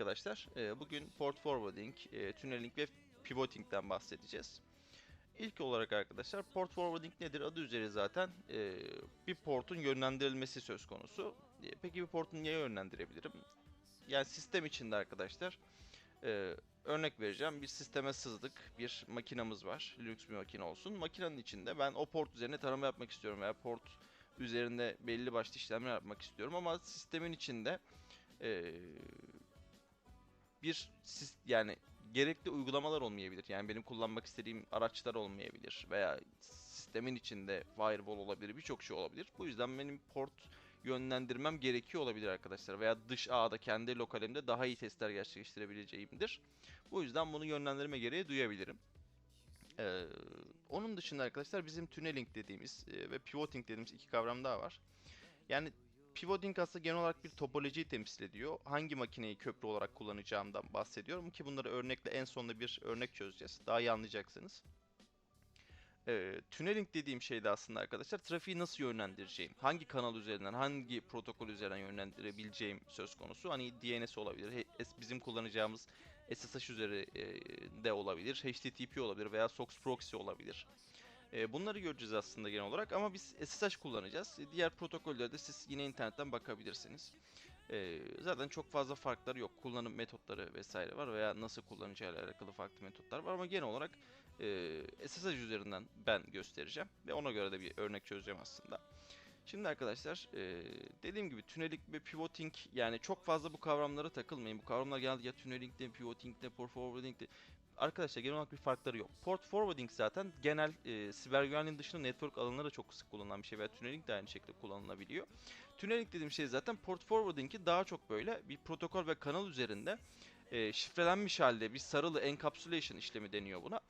arkadaşlar e, bugün port forwarding, e, tunneling ve pivoting'den bahsedeceğiz. İlk olarak arkadaşlar port forwarding nedir? Adı üzeri zaten e, bir portun yönlendirilmesi söz konusu. Peki bir portu niye yönlendirebilirim? Yani sistem içinde arkadaşlar örnek vereceğim. Bir sisteme sızdık. Bir makinamız var. Linux bir makine olsun. Makinenin içinde ben o port üzerine tarama yapmak istiyorum veya port üzerinde belli başlı işlemler yapmak istiyorum ama sistemin içinde bir yani gerekli uygulamalar olmayabilir. Yani benim kullanmak istediğim araçlar olmayabilir veya sistemin içinde firewall olabilir, birçok şey olabilir. Bu yüzden benim port yönlendirmem gerekiyor olabilir arkadaşlar veya dış ağda kendi lokalimde daha iyi testler gerçekleştirebileceğimdir. Bu yüzden bunu yönlendirme gereği duyabilirim. Ee, onun dışında arkadaşlar bizim tunneling dediğimiz e, ve pivoting dediğimiz iki kavram daha var. Yani pivoting aslında genel olarak bir topolojiyi temsil ediyor. Hangi makineyi köprü olarak kullanacağımdan bahsediyorum ki bunları örnekle en sonunda bir örnek çözeceğiz. Daha iyi anlayacaksınız. Ee, tunneling dediğim şey de aslında arkadaşlar trafiği nasıl yönlendireceğim, hangi kanal üzerinden, hangi protokol üzerinden yönlendirebileceğim söz konusu. Hani DNS olabilir, bizim kullanacağımız SSH üzeri e, de olabilir, HTTP olabilir veya SOX proxy olabilir. E, bunları göreceğiz aslında genel olarak ama biz SSH kullanacağız. E, Diğer protokollerde siz yine internetten bakabilirsiniz. E, zaten çok fazla farkları yok. Kullanım metotları vesaire var veya nasıl kullanacağıyla alakalı farklı metotlar var ama genel olarak e, SSH üzerinden ben göstereceğim ve ona göre de bir örnek çözeceğim aslında. Şimdi arkadaşlar e, dediğim gibi tünelik ve pivoting yani çok fazla bu kavramlara takılmayın. Bu kavramlar genelde ya tuneling'de, pivoting'de, port forwarding'de arkadaşlar genel olarak bir farkları yok. Port forwarding zaten genel e, siber güvenliğin dışında network alanında da çok sık kullanılan bir şey veya tunneling de aynı şekilde kullanılabiliyor. Tunneling dediğim şey zaten port forwarding'i daha çok böyle bir protokol ve kanal üzerinde e, şifrelenmiş halde bir sarılı encapsulation işlemi deniyor buna.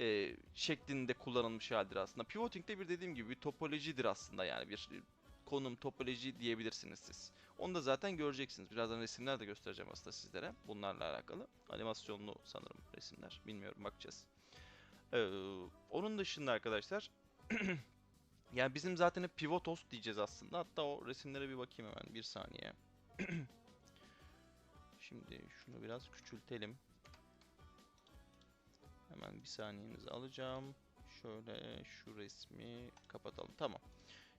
E, şeklinde kullanılmış haldir aslında. Pivoting de bir dediğim gibi bir topolojidir aslında yani bir konum topoloji diyebilirsiniz siz. Onu da zaten göreceksiniz. Birazdan resimler de göstereceğim aslında sizlere bunlarla alakalı. Animasyonlu sanırım resimler. Bilmiyorum bakacağız. Ee, onun dışında arkadaşlar yani bizim zaten hep pivot host diyeceğiz aslında. Hatta o resimlere bir bakayım hemen bir saniye. Şimdi şunu biraz küçültelim. Hemen bir saniyenizi alacağım. Şöyle şu resmi kapatalım. Tamam.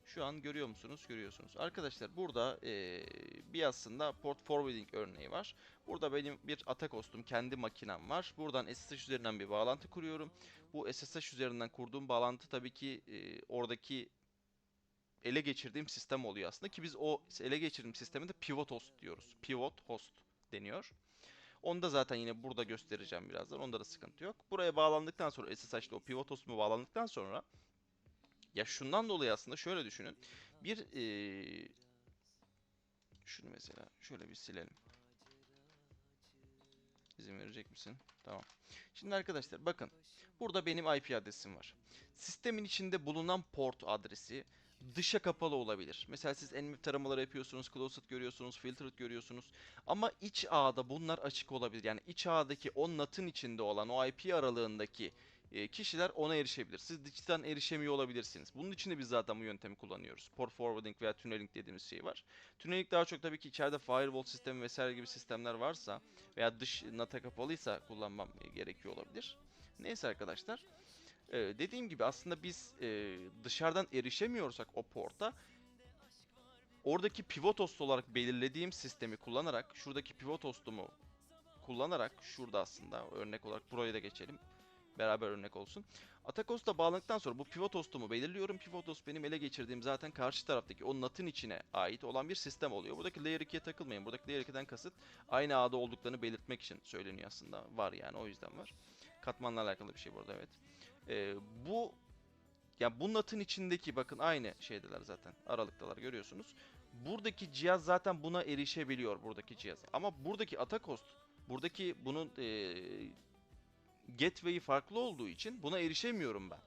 Şu an görüyor musunuz? Görüyorsunuz. Arkadaşlar burada eee, bir aslında port forwarding örneği var. Burada benim bir atak hostum, kendi makinem var. Buradan SSH üzerinden bir bağlantı kuruyorum. Bu SSH üzerinden kurduğum bağlantı tabii ki eee, oradaki ele geçirdiğim sistem oluyor aslında ki biz o ele geçirdiğim sisteme de pivot host diyoruz. Pivot host deniyor. Onu da zaten yine burada göstereceğim birazdan. Onda da sıkıntı yok. Buraya bağlandıktan sonra SSH'de o pivot host'uma bağlandıktan sonra ya şundan dolayı aslında şöyle düşünün. Bir eee, şunu mesela şöyle bir silelim. İzin verecek misin? Tamam. Şimdi arkadaşlar bakın. Burada benim IP adresim var. Sistemin içinde bulunan port adresi dışa kapalı olabilir. Mesela siz nmap taramaları yapıyorsunuz, closed görüyorsunuz, filtered görüyorsunuz. Ama iç ağda bunlar açık olabilir. Yani iç ağdaki o NAT'ın içinde olan o IP aralığındaki kişiler ona erişebilir. Siz dıştan erişemiyor olabilirsiniz. Bunun için de biz zaten bu yöntemi kullanıyoruz. Port forwarding veya tunneling dediğimiz şey var. Tunneling daha çok tabii ki içeride firewall sistemi vesaire gibi sistemler varsa veya dış NAT'a kapalıysa kullanmam gerekiyor olabilir. Neyse arkadaşlar. Ee, dediğim gibi aslında biz e, dışarıdan erişemiyorsak o porta oradaki pivot host olarak belirlediğim sistemi kullanarak şuradaki pivot hostumu kullanarak şurada aslında örnek olarak buraya da geçelim. Beraber örnek olsun. Atak host'a bağlandıktan sonra bu pivot hostumu belirliyorum. Pivot host benim ele geçirdiğim zaten karşı taraftaki o NAT'ın içine ait olan bir sistem oluyor. Buradaki layer 2'ye takılmayın. Buradaki layer 2'den kasıt aynı ağda olduklarını belirtmek için söyleniyor aslında. Var yani o yüzden var. Katmanla alakalı bir şey burada evet. Ee, bu ya bu NAT'ın içindeki bakın aynı şeydeler zaten. Aralıktalar görüyorsunuz. Buradaki cihaz zaten buna erişebiliyor buradaki cihaz. Ama buradaki atak host buradaki bunun eee gateway'i farklı olduğu için buna erişemiyorum ben.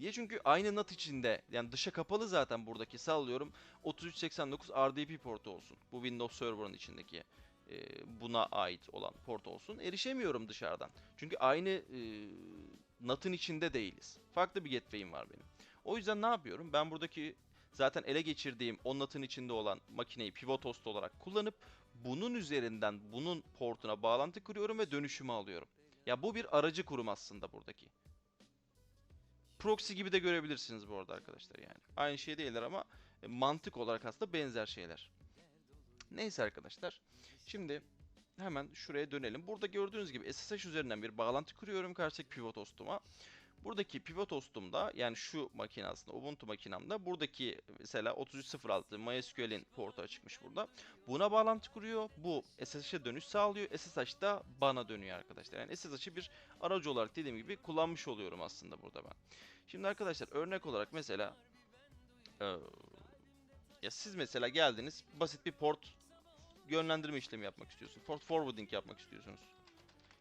Niye? Çünkü aynı NAT içinde yani dışa kapalı zaten buradaki sallıyorum 3389 RDP portu olsun. Bu Windows Server'ın içindeki e, buna ait olan port olsun. Erişemiyorum dışarıdan. Çünkü aynı e, NAT'ın içinde değiliz. Farklı bir gateway'im var benim. O yüzden ne yapıyorum? Ben buradaki zaten ele geçirdiğim o NAT'ın içinde olan makineyi pivot host olarak kullanıp bunun üzerinden bunun portuna bağlantı kuruyorum ve dönüşümü alıyorum. Ya bu bir aracı kurum aslında buradaki. Proxy gibi de görebilirsiniz bu arada arkadaşlar yani. Aynı şey değiller ama e, mantık olarak aslında benzer şeyler. Neyse arkadaşlar. Şimdi hemen şuraya dönelim. Burada gördüğünüz gibi SSH üzerinden bir bağlantı kuruyorum karşıdaki pivot hostuma. Buradaki pivot hostumda yani şu makine aslında Ubuntu makinamda buradaki mesela 3306 MySQL'in portu açıkmış burada. Buna bağlantı kuruyor. Bu SSH'e dönüş sağlıyor. SSH da bana dönüyor arkadaşlar. Yani SSH'ı bir aracı olarak dediğim gibi kullanmış oluyorum aslında burada ben. Şimdi arkadaşlar örnek olarak mesela eee, ya siz mesela geldiniz basit bir port yönlendirme işlemi yapmak istiyorsunuz. Port forwarding yapmak istiyorsunuz.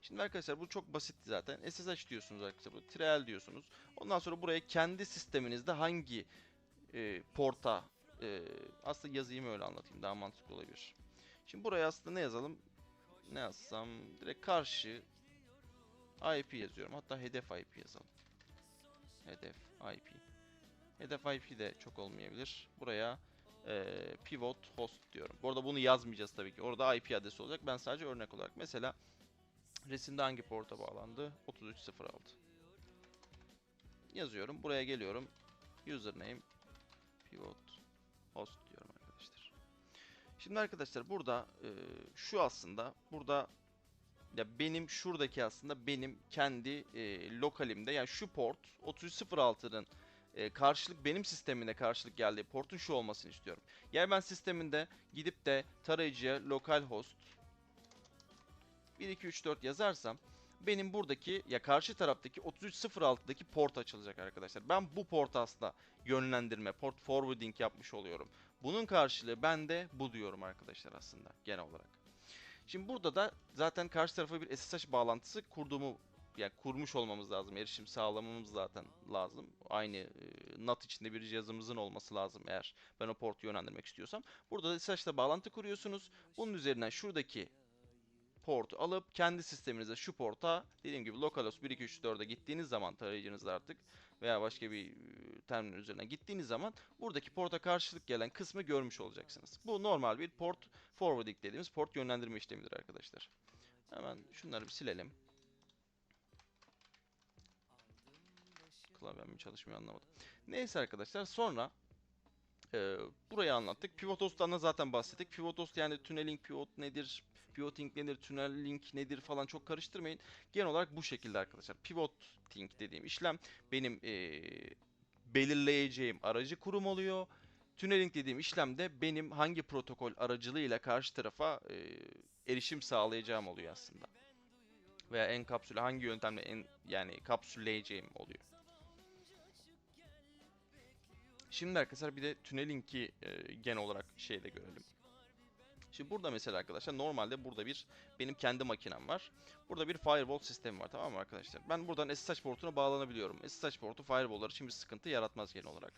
Şimdi arkadaşlar bu çok basit zaten. SSH diyorsunuz arkadaşlar. Bu trial diyorsunuz. Ondan sonra buraya kendi sisteminizde hangi e, porta e, aslında yazayım öyle anlatayım daha mantıklı olabilir. Şimdi buraya aslında ne yazalım? Ne yazsam? Direkt karşı IP yazıyorum. Hatta hedef IP yazalım. Hedef IP. Hedef IP de çok olmayabilir. Buraya e, pivot host diyorum. Bu arada bunu yazmayacağız tabii ki. Orada IP adresi olacak. Ben sadece örnek olarak mesela resimde hangi porta bağlandı? 3306. Yazıyorum. Buraya geliyorum. Username pivot host diyorum arkadaşlar. Şimdi arkadaşlar burada e, şu aslında burada ya benim şuradaki aslında benim kendi e, lokalimde yani şu port 3306'nın e, karşılık benim sistemine karşılık geldiği portun şu olmasını istiyorum. Yani ben sisteminde gidip de tarayıcıya localhost 1 2 3 4 yazarsam benim buradaki ya karşı taraftaki 3306'daki port açılacak arkadaşlar. Ben bu port aslında yönlendirme, port forwarding yapmış oluyorum. Bunun karşılığı ben de bu diyorum arkadaşlar aslında genel olarak. Şimdi burada da zaten karşı tarafa bir SSH bağlantısı kurduğumu yani kurmuş olmamız lazım. Erişim sağlamamız zaten lazım. Aynı e, NAT içinde bir cihazımızın olması lazım eğer ben o portu yönlendirmek istiyorsam. Burada da SSH ile bağlantı kuruyorsunuz. Bunun üzerinden şuradaki portu alıp kendi sisteminize şu porta dediğim gibi localhost 1 2 3 4'e gittiğiniz zaman tarayıcınızda artık veya başka bir e, terminal üzerine gittiğiniz zaman buradaki porta karşılık gelen kısmı görmüş olacaksınız. Bu normal bir port forwarding dediğimiz port yönlendirme işlemidir arkadaşlar. Hemen şunları bir silelim. Klavyem mi çalışmıyor anlamadım. Neyse arkadaşlar sonra e, burayı anlattık. Pivot host'tan zaten bahsettik. Pivot host yani tunneling pivot nedir, pivoting nedir, tunneling nedir falan çok karıştırmayın. Genel olarak bu şekilde arkadaşlar. Pivoting dediğim işlem benim e, belirleyeceğim aracı kurum oluyor. Tunneling dediğim işlemde benim hangi protokol aracılığıyla karşı tarafa e, erişim sağlayacağım oluyor aslında. Veya en kapsüle hangi yöntemle en yani kapsülleyeceğim oluyor. Şimdi arkadaşlar bir de tunneling'i e, genel olarak şeyde görelim. Şimdi burada mesela arkadaşlar normalde burada bir benim kendi makinem var. Burada bir firewall sistemi var tamam mı arkadaşlar? Ben buradan SSH portuna bağlanabiliyorum. SSH portu firewall'lar için bir sıkıntı yaratmaz genel olarak.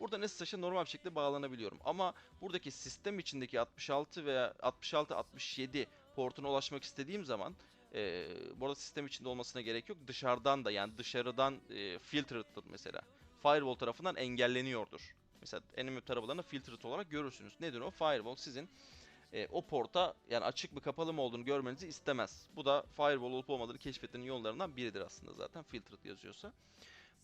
Buradan SSH'a normal bir şekilde bağlanabiliyorum. Ama buradaki sistem içindeki 66 veya 66-67 portuna ulaşmak istediğim zaman e, bu sistem içinde olmasına gerek yok. Dışarıdan da yani dışarıdan e, filtered'dır mesela. Firewall tarafından engelleniyordur. Mesela enemy taraflarını filtered olarak görürsünüz. Nedir o? Firewall sizin e, o porta yani açık mı kapalı mı olduğunu görmenizi istemez. Bu da firewall olup olmadığını keşfetmenin yollarından biridir aslında zaten filtered yazıyorsa.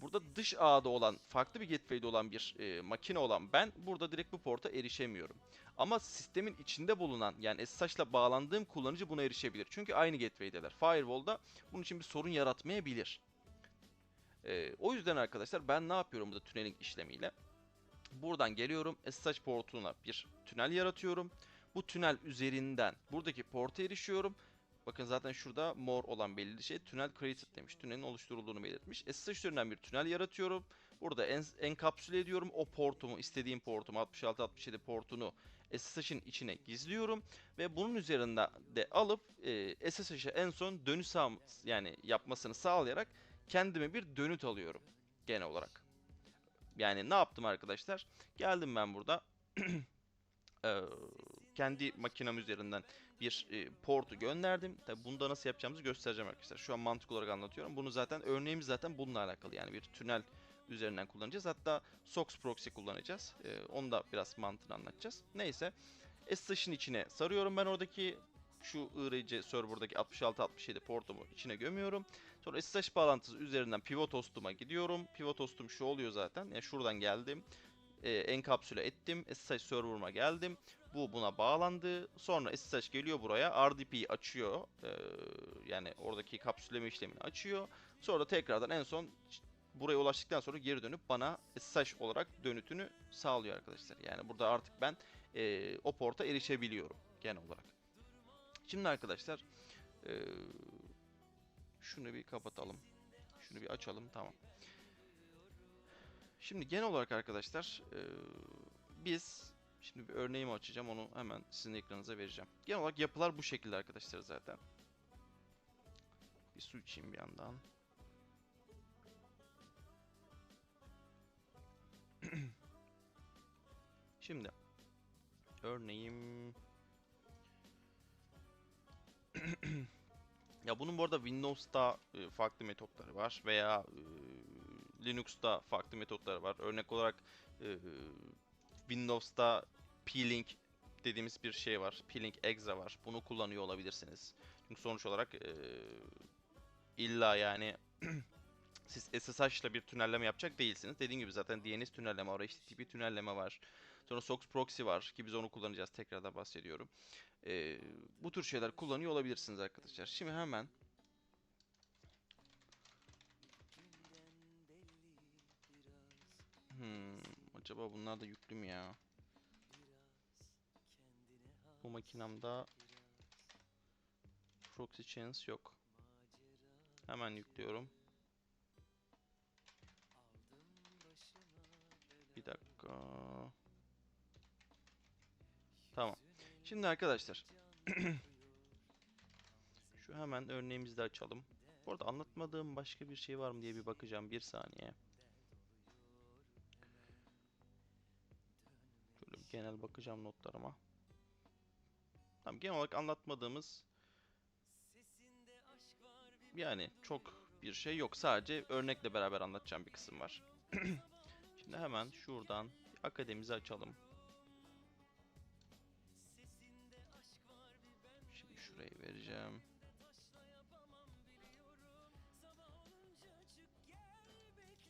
Burada dış ağda olan, farklı bir gateway'de olan bir e, makine olan ben burada direkt bu porta erişemiyorum. Ama sistemin içinde bulunan yani SSH ile bağlandığım kullanıcı buna erişebilir. Çünkü aynı gateway'deler. Firewall'da bunun için bir sorun yaratmayabilir. E, o yüzden arkadaşlar ben ne yapıyorum burada tunneling işlemiyle? Buradan geliyorum SSH portuna bir tünel yaratıyorum. Bu tünel üzerinden buradaki porta erişiyorum. Bakın zaten şurada mor olan belirli şey tünel created demiş. Tünelin oluşturulduğunu belirtmiş. SSH üzerinden bir tünel yaratıyorum. Burada en, enkapsüle ediyorum. O portumu, istediğim portumu 66-67 portunu SSH'in içine gizliyorum. Ve bunun üzerinden de alıp e, SSH'e en son dönüş yani yapmasını sağlayarak kendime bir dönüt alıyorum genel olarak. Yani ne yaptım arkadaşlar? Geldim ben burada. Eee, kendi makinem üzerinden bir e, portu gönderdim. Tabi bunu da nasıl yapacağımızı göstereceğim arkadaşlar. Şu an mantık olarak anlatıyorum. Bunu zaten örneğimiz zaten bununla alakalı. Yani bir tünel üzerinden kullanacağız. Hatta SOX proxy kullanacağız. E, onu da biraz mantığını anlatacağız. Neyse. SSH'ın içine sarıyorum ben oradaki şu IRC server'daki 66-67 portumu içine gömüyorum. Sonra SSH bağlantısı üzerinden pivot host'uma gidiyorum. Pivot host'um şu oluyor zaten. Yani şuradan geldim. E, enkapsüle ettim. SSH server'ıma geldim. Bu buna bağlandı. Sonra SSH geliyor buraya. RDP'yi açıyor. E, yani oradaki kapsülleme işlemini açıyor. Sonra da tekrardan en son buraya ulaştıktan sonra geri dönüp bana SSH olarak dönütünü sağlıyor arkadaşlar. Yani burada artık ben e, o porta erişebiliyorum genel olarak. Şimdi arkadaşlar e, şunu bir kapatalım. Şunu bir açalım tamam. Şimdi genel olarak arkadaşlar e, biz şimdi bir örneğimi açacağım onu hemen sizin ekranınıza vereceğim. Genel olarak yapılar bu şekilde arkadaşlar zaten. Bir su içeyim bir yandan. Şimdi örneğim ya bunun bu arada Windows'ta e, farklı metotları var veya e, Linux'ta farklı metotları var. Örnek olarak e, Windows'ta P-Link dediğimiz bir şey var. P-Link Exe var. Bunu kullanıyor olabilirsiniz. Çünkü sonuç olarak e, illa yani siz SSH ile bir tünelleme yapacak değilsiniz. Dediğim gibi zaten DNS tünelleme var, HTTP tünelleme var. Sonra SOX proxy var ki biz onu kullanacağız. Tekrardan bahsediyorum. Ee, bu tür şeyler kullanıyor olabilirsiniz arkadaşlar. Şimdi hemen Hmm, acaba bunlar da yüklü mü ya? Bu makinamda proxy chance yok. Hemen yüklüyorum. Bir dakika. Tamam. Şimdi arkadaşlar. Şu hemen örneğimizi de açalım. Bu arada anlatmadığım başka bir şey var mı diye bir bakacağım. Bir saniye. Şöyle genel bakacağım notlarıma. Tamam genel olarak anlatmadığımız yani çok bir şey yok. Sadece örnekle beraber anlatacağım bir kısım var. Şimdi hemen şuradan akademimizi açalım. Şimdi şurayı vereceğim.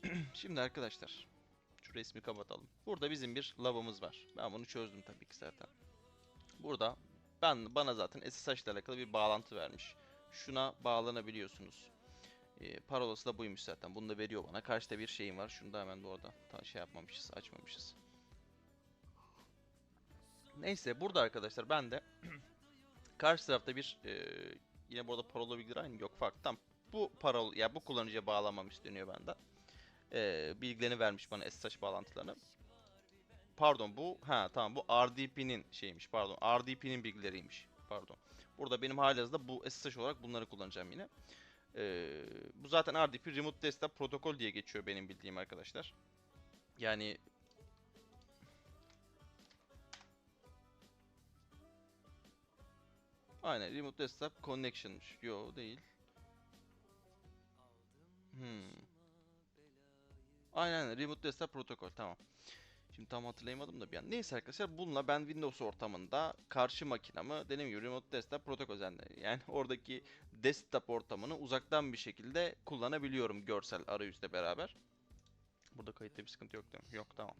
Şimdi arkadaşlar şu resmi kapatalım. Burada bizim bir lavımız var. Ben bunu çözdüm tabii ki zaten. Burada ben bana zaten SSH ile alakalı bir bağlantı vermiş. Şuna bağlanabiliyorsunuz. E, parolası da buymuş zaten. Bunu da veriyor bana. Karşıda bir şeyim var. Şunu da hemen bu arada şey yapmamışız, açmamışız. Neyse burada arkadaşlar ben de karşı tarafta bir e, yine burada parola bilgileri aynı yok farklı. Tam bu parol ya bu kullanıcıya bağlamam isteniyor benden. E, bilgilerini vermiş bana SSH bağlantılarını. Pardon bu ha tamam bu RDP'nin şeymiş pardon RDP'nin bilgileriymiş pardon. Burada benim halihazırda bu SSH olarak bunları kullanacağım yine. Ee, bu zaten RDP Remote Desktop Protokol diye geçiyor benim bildiğim arkadaşlar. Yani Aynen Remote Desktop Connection'mış. Yo değil. Hmm. Aynen. Remote Desktop Protokol tamam. Şimdi tam hatırlayamadım da bir an. Neyse arkadaşlar bununla ben Windows ortamında karşı makinamı dediğim gibi Remote Desktop üzerinde yani oradaki desktop ortamını uzaktan bir şekilde kullanabiliyorum görsel arayüzle beraber. Burada kayıtta bir sıkıntı yok değil mi? Yok tamam.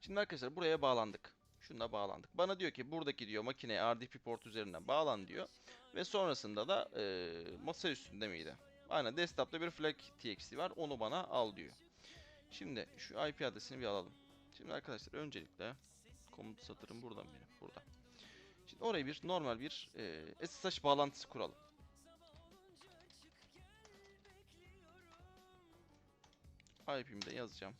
Şimdi arkadaşlar buraya bağlandık. Şuna bağlandık. Bana diyor ki buradaki diyor makineye RDP port üzerinden bağlan diyor. Ve sonrasında da e, masa üstünde miydi? Aynen desktop'ta bir flag txt var. Onu bana al diyor. Şimdi şu IP adresini bir alalım. Şimdi arkadaşlar öncelikle komut satırım buradan benim. Burada. Şimdi oraya bir normal bir e, SSH bağlantısı kuralım. IP'mi de yazacağım.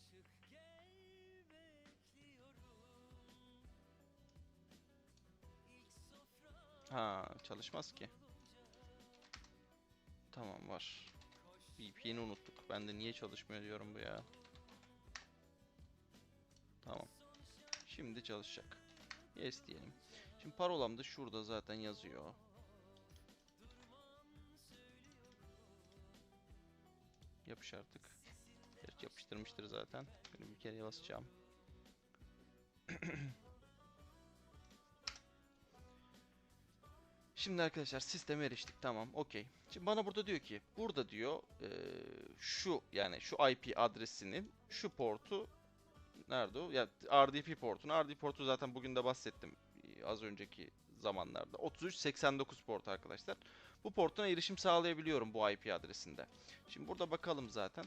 Ha çalışmaz ki. Tamam var. VPN'i unuttuk. Ben de niye çalışmıyor diyorum bu ya. Tamam. Şimdi çalışacak. Yes diyelim. Şimdi parolam da şurada zaten yazıyor. Yapış artık. Gerçi yapıştırmıştır zaten. Böyle bir kere basacağım. Şimdi arkadaşlar sisteme eriştik tamam okey. Şimdi bana burada diyor ki burada diyor eee, şu yani şu IP adresinin şu portu nerede o? Ya RDP portunu. RDP portu zaten bugün de bahsettim eee, az önceki zamanlarda. 3389 port arkadaşlar. Bu portuna erişim sağlayabiliyorum bu IP adresinde. Şimdi burada bakalım zaten.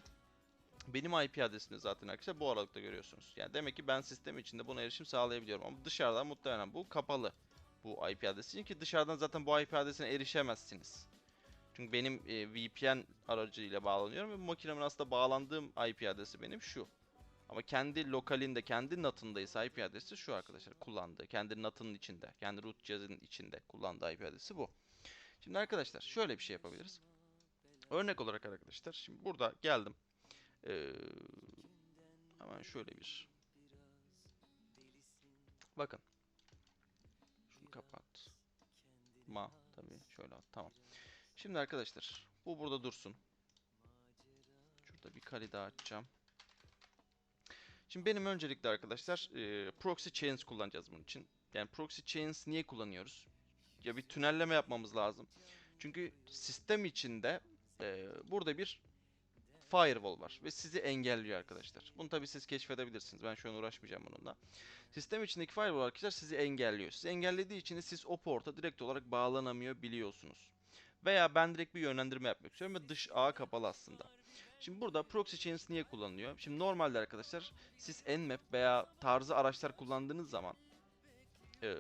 Benim IP adresimi zaten arkadaşlar bu aralıkta görüyorsunuz. Yani demek ki ben sistem içinde buna erişim sağlayabiliyorum ama dışarıdan muhtemelen bu kapalı bu IP adresi ki dışarıdan zaten bu IP adresine erişemezsiniz. Çünkü benim e, VPN aracıyla bağlanıyorum ve bu makinemin aslında bağlandığım IP adresi benim şu. Ama kendi lokalinde, kendi NAT'ındaysa IP adresi şu arkadaşlar kullandığı. Kendi NAT'ının içinde, kendi root cihazının içinde kullandığı IP adresi bu. Şimdi arkadaşlar şöyle bir şey yapabiliriz. Örnek olarak arkadaşlar şimdi burada geldim. Ee, hemen şöyle bir bakın şunu kapat ma tabii şöyle at tamam şimdi arkadaşlar bu burada dursun şurada bir kali daha açacağım şimdi benim öncelikle arkadaşlar e, proxy chains kullanacağız bunun için yani proxy chains niye kullanıyoruz ya bir tünelleme yapmamız lazım çünkü sistem içinde e, burada bir firewall var ve sizi engelliyor arkadaşlar. Bunu tabii siz keşfedebilirsiniz. Ben şu an uğraşmayacağım bununla. Sistem içindeki firewall arkadaşlar sizi engelliyor. Sizi engellediği için de siz o porta direkt olarak bağlanamıyor biliyorsunuz. Veya ben direkt bir yönlendirme yapmak istiyorum ve dış ağa kapalı aslında. Şimdi burada proxy chains niye kullanılıyor? Şimdi normalde arkadaşlar siz Nmap veya tarzı araçlar kullandığınız zaman eee,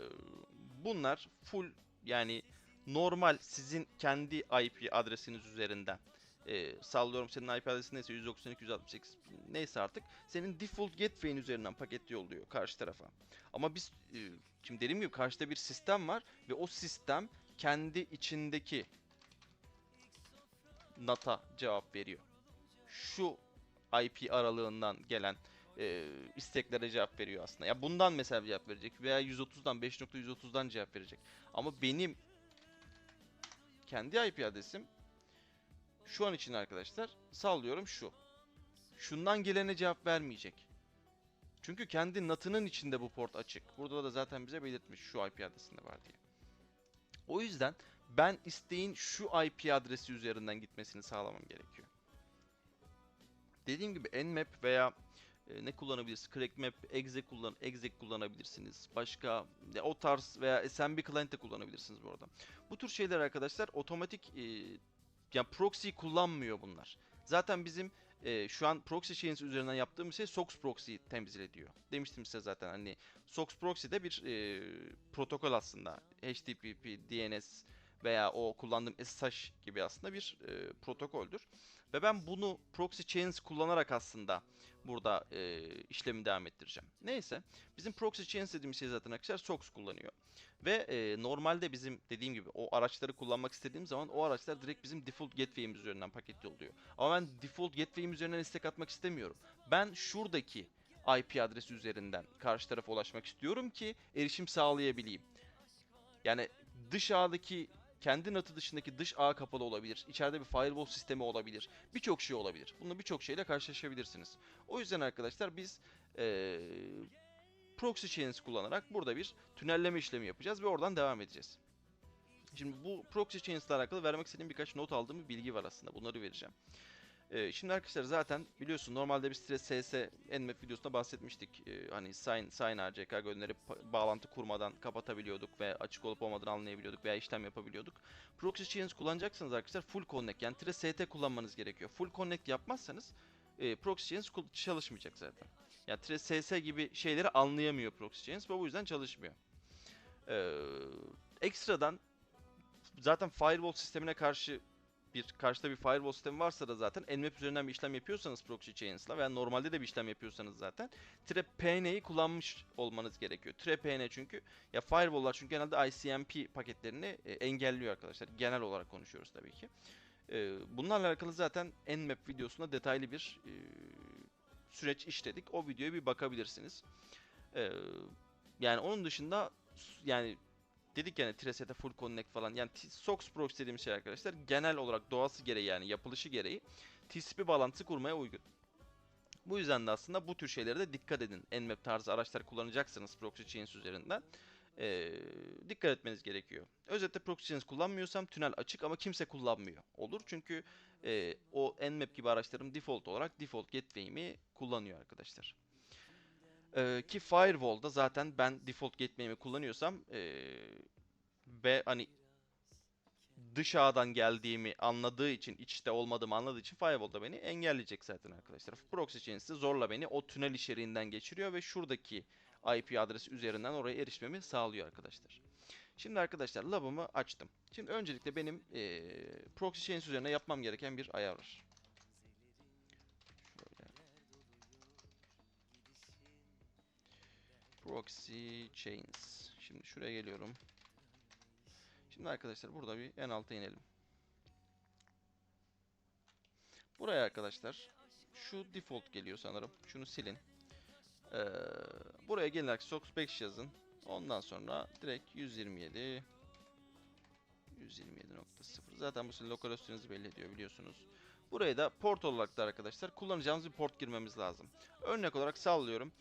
bunlar full yani normal sizin kendi IP adresiniz üzerinden e, sallıyorum senin IP adresin neyse 192.168 neyse artık senin default gateway'in üzerinden paket yolluyor karşı tarafa. Ama biz e, şimdi dediğim gibi karşıda bir sistem var ve o sistem kendi içindeki NAT'a cevap veriyor. Şu IP aralığından gelen e, isteklere cevap veriyor aslında. Ya bundan mesela cevap verecek veya 130'dan 5.130'dan cevap verecek. Ama benim kendi IP adresim şu an için arkadaşlar sallıyorum şu. Şundan gelene cevap vermeyecek. Çünkü kendi NAT'ının içinde bu port açık. Burada da zaten bize belirtmiş şu IP adresinde var diye. O yüzden ben isteğin şu IP adresi üzerinden gitmesini sağlamam gerekiyor. Dediğim gibi Nmap veya e, ne kullanabilirsiniz? CrackMap, exe kullan exe kullanabilirsiniz. Başka ya o tarz veya SMB client de kullanabilirsiniz bu arada. Bu tür şeyler arkadaşlar otomatik e, yani proxy kullanmıyor bunlar. Zaten bizim e, şu an proxy chains üzerinden yaptığımız şey SOX proxy temsil ediyor. Demiştim size zaten hani SOX proxy de bir e, protokol aslında. HTTP, DNS veya o kullandığım SSH gibi aslında bir e, protokoldür. Ve ben bunu proxy chains kullanarak aslında burada e, işlemi devam ettireceğim. Neyse bizim proxy chains dediğimiz şey zaten arkadaşlar SOX kullanıyor. Ve e, normalde bizim dediğim gibi o araçları kullanmak istediğim zaman o araçlar direkt bizim default gateway'imiz üzerinden paket yolluyor. Ama ben default gateway'im üzerinden istek atmak istemiyorum. Ben şuradaki IP adresi üzerinden karşı tarafa ulaşmak istiyorum ki erişim sağlayabileyim. Yani dış ağdaki kendi NAT'ı dışındaki dış ağ kapalı olabilir. İçeride bir firewall sistemi olabilir. Birçok şey olabilir. Bununla birçok şeyle karşılaşabilirsiniz. O yüzden arkadaşlar biz eee proxy chains kullanarak burada bir tünelleme işlemi yapacağız ve oradan devam edeceğiz. Şimdi bu proxy chains ile alakalı vermek istediğim birkaç not aldığım bir bilgi var aslında. Bunları vereceğim. Ee, şimdi arkadaşlar zaten biliyorsun normalde bir stres SS Nmap videosunda bahsetmiştik. Ee, hani sign, sign RCK gönderip bağlantı kurmadan kapatabiliyorduk ve açık olup olmadığını anlayabiliyorduk veya işlem yapabiliyorduk. Proxy chains kullanacaksanız arkadaşlar full connect yani tire ST kullanmanız gerekiyor. Full connect yapmazsanız e, proxy chains çalışmayacak zaten. Yani tire SS gibi şeyleri anlayamıyor proxy chains ve bu yüzden çalışmıyor. Ee, ekstradan zaten firewall sistemine karşı bir karşıda bir firewall sistemi varsa da zaten Nmap üzerinden bir işlem yapıyorsanız proxy chains'la veya normalde de bir işlem yapıyorsanız zaten TRPN'yi kullanmış olmanız gerekiyor. TRPN çünkü ya firewall'lar çünkü genelde ICMP paketlerini e, engelliyor arkadaşlar. Genel olarak konuşuyoruz tabii ki. E, bunlarla alakalı zaten Nmap videosunda detaylı bir e, süreç işledik. O videoya bir bakabilirsiniz. E, yani onun dışında yani dedik yani Tresete full connect falan. Yani SOX proxy dediğimiz şey arkadaşlar genel olarak doğası gereği yani yapılışı gereği TCP bağlantısı kurmaya uygun. Bu yüzden de aslında bu tür şeylere de dikkat edin. Nmap tarzı araçlar kullanacaksanız proxy chains üzerinden. Ee, dikkat etmeniz gerekiyor. Özetle proxy chains kullanmıyorsam tünel açık ama kimse kullanmıyor. Olur çünkü e, o Nmap gibi araçlarım default olarak default gateway'imi kullanıyor arkadaşlar. Ee, ki Firewall'da zaten ben default gateway'imi kullanıyorsam ee, ve hani dış ağdan geldiğimi anladığı için, iç içte olmadığımı anladığı için Firewall'da beni engelleyecek zaten arkadaşlar. Proxy chains de zorla beni o tünel içeriğinden geçiriyor ve şuradaki IP adresi üzerinden oraya erişmemi sağlıyor arkadaşlar. Şimdi arkadaşlar lab'ımı açtım. Şimdi öncelikle benim eee proxy chains üzerine yapmam gereken bir ayar var. Proxy chains. Şimdi şuraya geliyorum. Şimdi arkadaşlar burada bir en alta inelim. Buraya arkadaşlar şu default geliyor sanırım. Şunu silin. Ee, buraya gelerek sox 5 yazın. Ondan sonra direkt 127 127.0 Zaten bu sizin lokal host'ünüzü belli ediyor biliyorsunuz. Buraya da port olarak da arkadaşlar kullanacağımız bir port girmemiz lazım. Örnek olarak sallıyorum.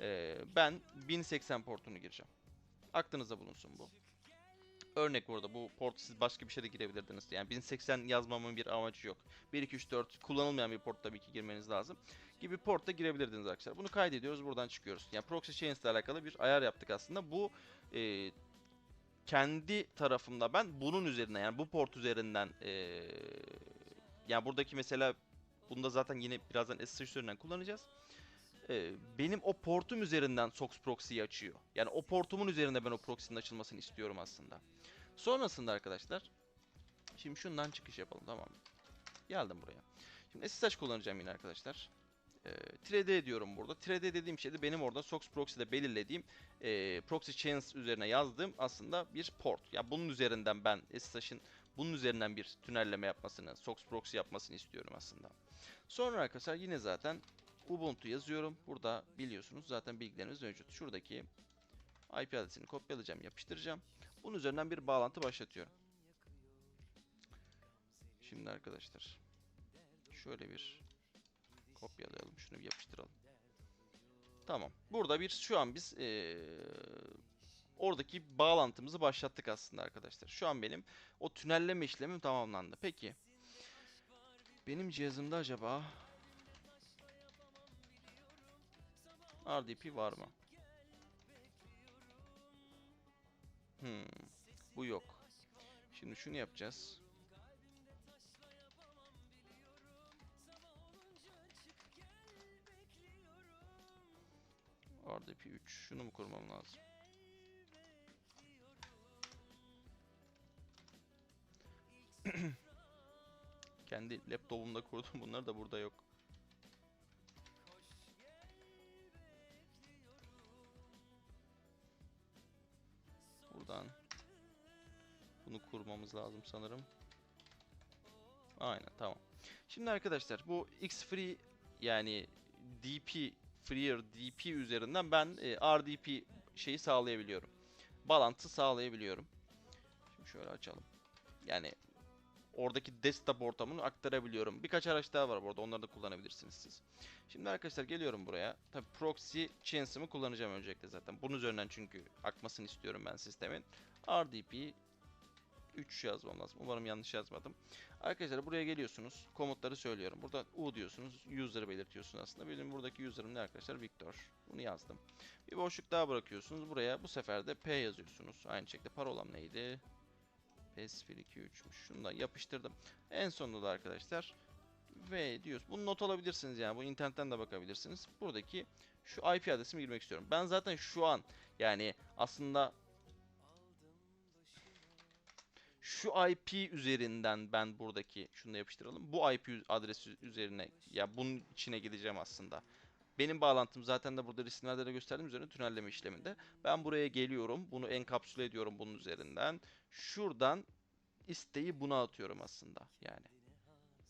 Ee, ben 1080 portunu gireceğim. Aklınızda bulunsun bu. Örnek burada bu port siz başka bir şey de girebilirdiniz. Yani 1080 yazmamın bir amacı yok. 1 2 3 4 kullanılmayan bir port tabii ki girmeniz lazım. Gibi portta girebilirdiniz arkadaşlar. Bunu kaydediyoruz buradan çıkıyoruz. Yani proxy chains ile alakalı bir ayar yaptık aslında. Bu e, kendi tarafımda ben bunun üzerine yani bu port üzerinden e, yani buradaki mesela bunda zaten yine birazdan SSH üzerinden kullanacağız. E, benim o portum üzerinden SOX proxy'yi açıyor. Yani o portumun üzerinde ben o proxy'nin açılmasını istiyorum aslında. Sonrasında arkadaşlar şimdi şundan çıkış yapalım tamam mı? Geldim buraya. Şimdi SSH kullanacağım yine arkadaşlar. E, tire diyorum burada. Tire dediğim şey de benim orada SOX proxy'de belirlediğim e, proxy chains üzerine yazdığım aslında bir port. Ya yani bunun üzerinden ben SSH'ın bunun üzerinden bir tünelleme yapmasını, SOX proxy yapmasını istiyorum aslında. Sonra arkadaşlar yine zaten Ubuntu yazıyorum. Burada biliyorsunuz zaten bilgileriniz mevcut. Şuradaki IP adresini kopyalayacağım, yapıştıracağım. Bunun üzerinden bir bağlantı başlatıyorum. Şimdi arkadaşlar şöyle bir kopyalayalım. Şunu bir yapıştıralım. Tamam. Burada bir şu an biz ee, oradaki bağlantımızı başlattık aslında arkadaşlar. Şu an benim o tünelleme işlemim tamamlandı. Peki benim cihazımda acaba RDP var mı? Hmm, bu yok. Şimdi şunu yapacağız. RDP 3. Şunu mu kurmam lazım? Kendi laptopumda kurdum. Bunlar da burada yok. Buradan bunu kurmamız lazım sanırım. Aynen tamam. Şimdi arkadaşlar bu X-Free yani DP Freer DP üzerinden ben e, RDP şeyi sağlayabiliyorum. Bağlantı sağlayabiliyorum. Şimdi şöyle açalım. Yani oradaki desktop ortamını aktarabiliyorum. Birkaç araç daha var burada. Onları da kullanabilirsiniz siz. Şimdi arkadaşlar geliyorum buraya. Tabi proxy chains'ımı kullanacağım öncelikle zaten. Bunun üzerinden çünkü akmasını istiyorum ben sistemin. RDP 3 yazmam lazım. Umarım yanlış yazmadım. Arkadaşlar buraya geliyorsunuz. Komutları söylüyorum. Burada U diyorsunuz. User'ı belirtiyorsunuz aslında. Benim buradaki user'ım ne arkadaşlar? Victor. Bunu yazdım. Bir boşluk daha bırakıyorsunuz. Buraya bu sefer de P yazıyorsunuz. Aynı şekilde parolam neydi? S123'müş. Şunu da yapıştırdım. En sonunda da arkadaşlar V diyoruz. Bunu not alabilirsiniz yani. Bu internetten de bakabilirsiniz. Buradaki şu IP adresimi girmek istiyorum. Ben zaten şu an yani aslında şu IP üzerinden ben buradaki şunu da yapıştıralım. Bu IP adresi üzerine ya bunun içine gideceğim aslında. Benim bağlantım zaten de burada resimlerde de gösterdiğim üzerine tünelleme işleminde. Ben buraya geliyorum. Bunu enkapsüle ediyorum bunun üzerinden. Şuradan isteği buna atıyorum aslında. Yani.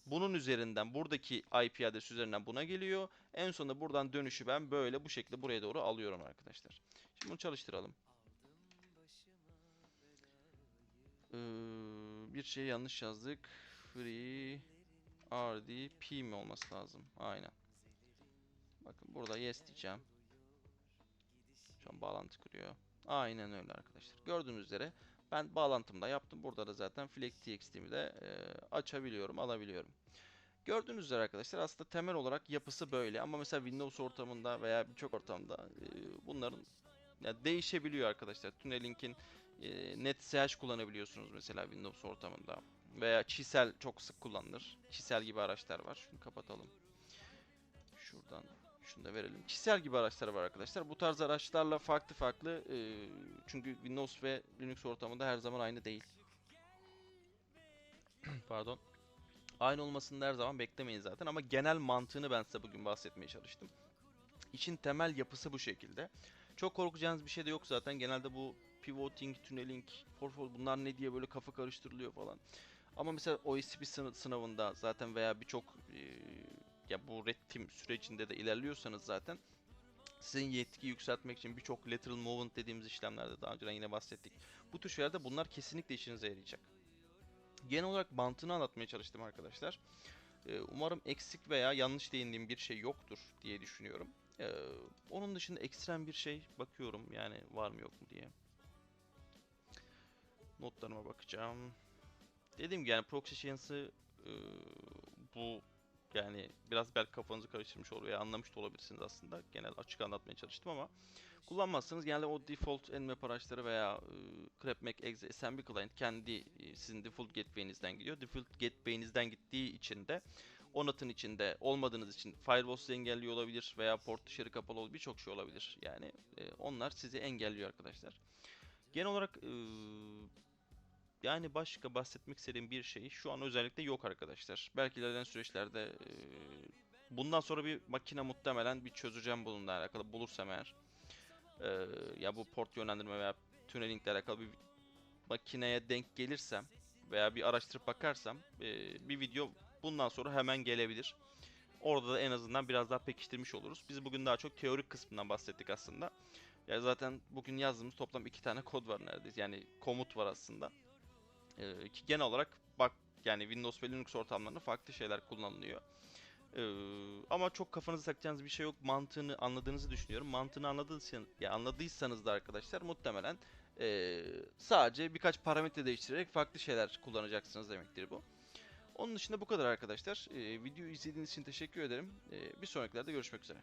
Bunun üzerinden buradaki IP adresi üzerinden buna geliyor. En sonunda buradan dönüşü ben böyle bu şekilde buraya doğru alıyorum arkadaşlar. Şimdi bunu çalıştıralım. Ee, bir şey yanlış yazdık. Free RDP mi olması lazım? Aynen. Bakın burada yes diyeceğim. Şu an bağlantı kuruyor. Aynen öyle arkadaşlar. Gördüğünüz üzere ben bağlantımda yaptım. Burada da zaten FlexTXT'mi de e, açabiliyorum, alabiliyorum. Gördüğünüz üzere arkadaşlar aslında temel olarak yapısı böyle ama mesela Windows ortamında veya birçok ortamda e, bunların ya değişebiliyor arkadaşlar. Tunneling'in e, NetSH kullanabiliyorsunuz mesela Windows ortamında veya Çisel çok sık kullanılır. Çisel gibi araçlar var. Şunu kapatalım. Şuradan şunu da verelim. Çisel gibi araçlar var arkadaşlar. Bu tarz araçlarla farklı farklı e, çünkü Windows ve Linux ortamında her zaman aynı değil. Pardon. Aynı olmasını her zaman beklemeyin zaten ama genel mantığını ben size bugün bahsetmeye çalıştım. İşin temel yapısı bu şekilde. Çok korkacağınız bir şey de yok zaten. Genelde bu pivoting, tunneling, forfol bunlar ne diye böyle kafa karıştırılıyor falan. Ama mesela sını- sınavında zaten veya birçok e, ya bu red team sürecinde de ilerliyorsanız zaten sizin yetki yükseltmek için birçok lateral movement dediğimiz işlemlerde daha önceden yine bahsettik. Bu tür şeylerde bunlar kesinlikle işinize yarayacak. Genel olarak mantığını anlatmaya çalıştım arkadaşlar. Ee, umarım eksik veya yanlış değindiğim bir şey yoktur diye düşünüyorum. Ee, onun dışında ekstrem bir şey bakıyorum yani var mı yok mu diye. Notlarıma bakacağım. Dediğim gibi yani proxy science'ı e, bu yani biraz belki kafanızı karıştırmış olur veya anlamış da olabilirsiniz aslında. Genel açık anlatmaya çalıştım ama kullanmazsanız genelde o default nmap araçları veya e, CrapMac exe client kendi e, sizin default gateway'inizden gidiyor. Default gateway'inizden gittiği için de o NAT'ın içinde olmadığınız için firewall sizi engelliyor olabilir veya port dışarı kapalı olabilir birçok şey olabilir. Yani e, onlar sizi engelliyor arkadaşlar. Genel olarak e, yani başka bahsetmek istediğim bir şey şu an özellikle yok arkadaşlar. Belki ilerleyen süreçlerde e, bundan sonra bir makine muhtemelen bir çözeceğim bununla alakalı bulursam eğer. E, ya bu port yönlendirme veya tunneling ile alakalı bir makineye denk gelirsem veya bir araştırıp bakarsam e, bir video bundan sonra hemen gelebilir. Orada da en azından biraz daha pekiştirmiş oluruz. Biz bugün daha çok teorik kısmından bahsettik aslında. Ya zaten bugün yazdığımız toplam iki tane kod var neredeyse. Yani komut var aslında. Ee, ki genel olarak bak yani Windows ve Linux ortamlarında farklı şeyler kullanılıyor. Ee, ama çok kafanızı takacağınız bir şey yok. Mantığını anladığınızı düşünüyorum. Mantığını anladıysanız, ya anladıysanız da arkadaşlar muhtemelen ee, sadece birkaç parametre değiştirerek farklı şeyler kullanacaksınız demektir bu. Onun dışında bu kadar arkadaşlar. Ee, videoyu izlediğiniz için teşekkür ederim. Ee, bir sonrakilerde görüşmek üzere.